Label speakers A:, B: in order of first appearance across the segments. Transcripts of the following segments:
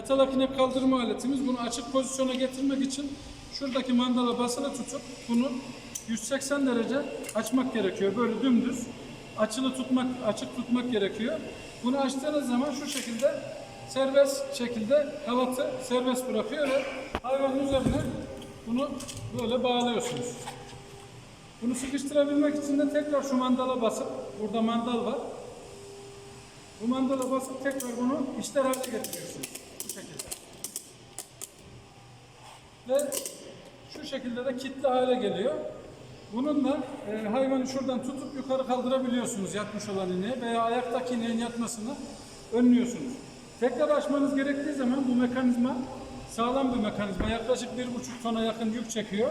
A: Yatalak inek kaldırma aletimiz. Bunu açık pozisyona getirmek için şuradaki mandala basılı tutup bunu 180 derece açmak gerekiyor. Böyle dümdüz açılı tutmak, açık tutmak gerekiyor. Bunu açtığınız zaman şu şekilde serbest şekilde halatı serbest bırakıyor ve hayvanın üzerine bunu böyle bağlıyorsunuz. Bunu sıkıştırabilmek için de tekrar şu mandala basıp, burada mandal var. Bu mandala basıp tekrar bunu işler haline getiriyorsunuz. Bu şekilde. Ve şu şekilde de kilitli hale geliyor. Bununla e, hayvanı şuradan tutup yukarı kaldırabiliyorsunuz yatmış olan ineği veya ayaktaki ineğin yatmasını önlüyorsunuz. Tekrar açmanız gerektiği zaman bu mekanizma sağlam bir mekanizma. Yaklaşık bir buçuk tona yakın yük çekiyor.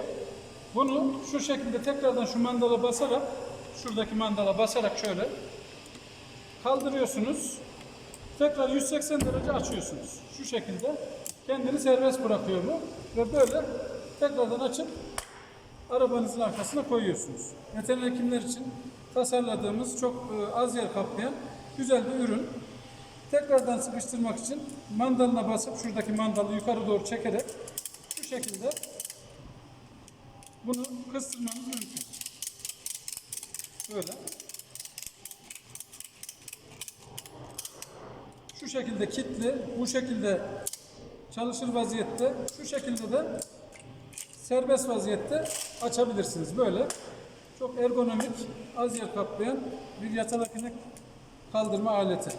A: Bunu şu şekilde tekrardan şu mandala basarak, şuradaki mandala basarak şöyle kaldırıyorsunuz. Tekrar 180 derece açıyorsunuz. Şu şekilde kendini serbest bırakıyor bu ve böyle tekrardan açıp arabanızın arkasına koyuyorsunuz. Veteriner hekimler için tasarladığımız çok e, az yer kaplayan güzel bir ürün. Tekrardan sıkıştırmak için mandalına basıp şuradaki mandalı yukarı doğru çekerek şu şekilde bunu kıstırmanız mümkün. Böyle. Şu şekilde kilitli, bu şekilde çalışır vaziyette, şu şekilde de serbest vaziyette açabilirsiniz. Böyle çok ergonomik, az yer kaplayan bir yatalak inek kaldırma aleti.